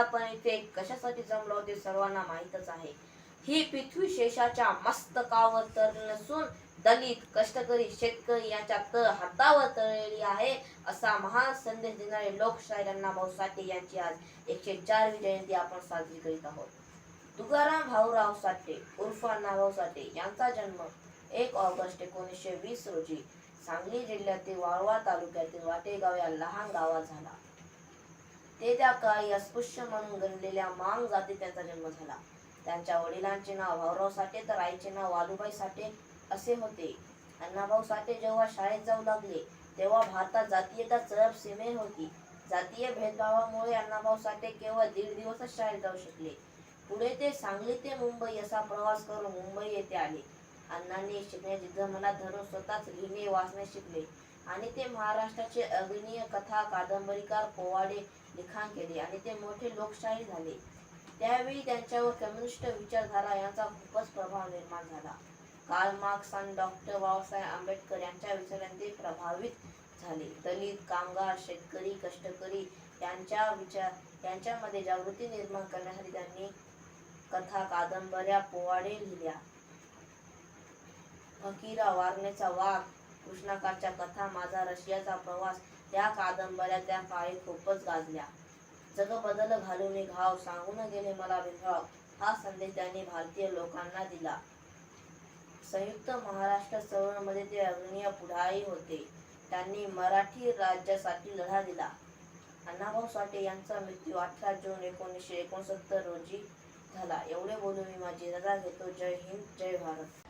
आपण इथे कशासाठी जमलो ते सर्वांना माहीतच आहे. ही पृथ्वी शेषाच्या मस्तकावर तर नसून दलित कष्टकरी शेतकरी यांच्या तर हातावर तळलेली आहे असा महान संदेश देणारे लोकशाहीर अण्णाभाऊ साठे यांची आज एकशे चारवी जयंती आपण साजरी करीत आहोत. तुकाराम भाऊराव साठे उर्फ अण्णाभाऊ साठे यांचा जन्म एक ऑगस्ट एकोणीसशे वीस रोजी सांगली जिल्ह्यातील वाळवा तालुक्यातील वाटेगाव या लहान गावात झाला. ते त्या काळी अस्पृश्य म्हणून गणलेल्या मांग जाती त्यांचा जन्म झाला. त्यांच्या वडिलांचे नाव भाऊराव साठे तर आईचे नाव वालूबाई साठे असे होते. अण्णाभाऊ साठे जेव्हा शाळेत जाऊ लागले तेव्हा भारतात जातीयता चरब सीमे होती. जातीय भेदभावामुळे अण्णाभाऊ साठे केवळ दीड दिवसच शाळेत जाऊ शकले. पुढे ते सांगली ते मुंबई असा प्रवास करून मुंबई येथे आले. अण्णांनी शिकण्याची जिद्द धरून स्वतःच लिहिणे वाचणे शिकले. आणि ते महाराष्ट्राचे अग्रणीय कथा कादंबरीकार पोवाडे लिखाण केले आणि ते मोठे लोकशाही झाले. त्यावेळी त्यांच्यावर कम्युनिस्ट विचारधारा यांचा खूपच प्रभाव निर्माण झाला. कार्ल मार्क्स आणि डॉक्टर बाबासाहेब आंबेडकर यांच्या विचारांनी ते प्रभावित झाले. दलित कामगार शेतकरी कष्टकरी यांच्या विचार यांच्यामध्ये जागृती निर्माण करण्यासाठी त्यांनी कथा कादंबऱ्या पोवाडे लिहिल्या. फकीरा वारण्याचा वाघ कृष्णाकाच्या कथा माझा रशियाचा प्रवास त्या कादंबऱ्या त्या काळी खूपच गाजल्या. जग बदल घालून घाव सांगून गेले मला विभाव हा संदेश त्यांनी भारतीय लोकांना दिला. संयुक्त महाराष्ट्र चळवळमध्ये ते अग्रणीय पुढारी होते. त्यांनी मराठी राज्यासाठी लढा दिला. अण्णाभाऊ साठे यांचा मृत्यू अठरा जून एकोणीसशे एकोणसत्तर रोजी झाला. एवढे बोलून मी माझी रजा घेतो. जय हिंद जय भारत.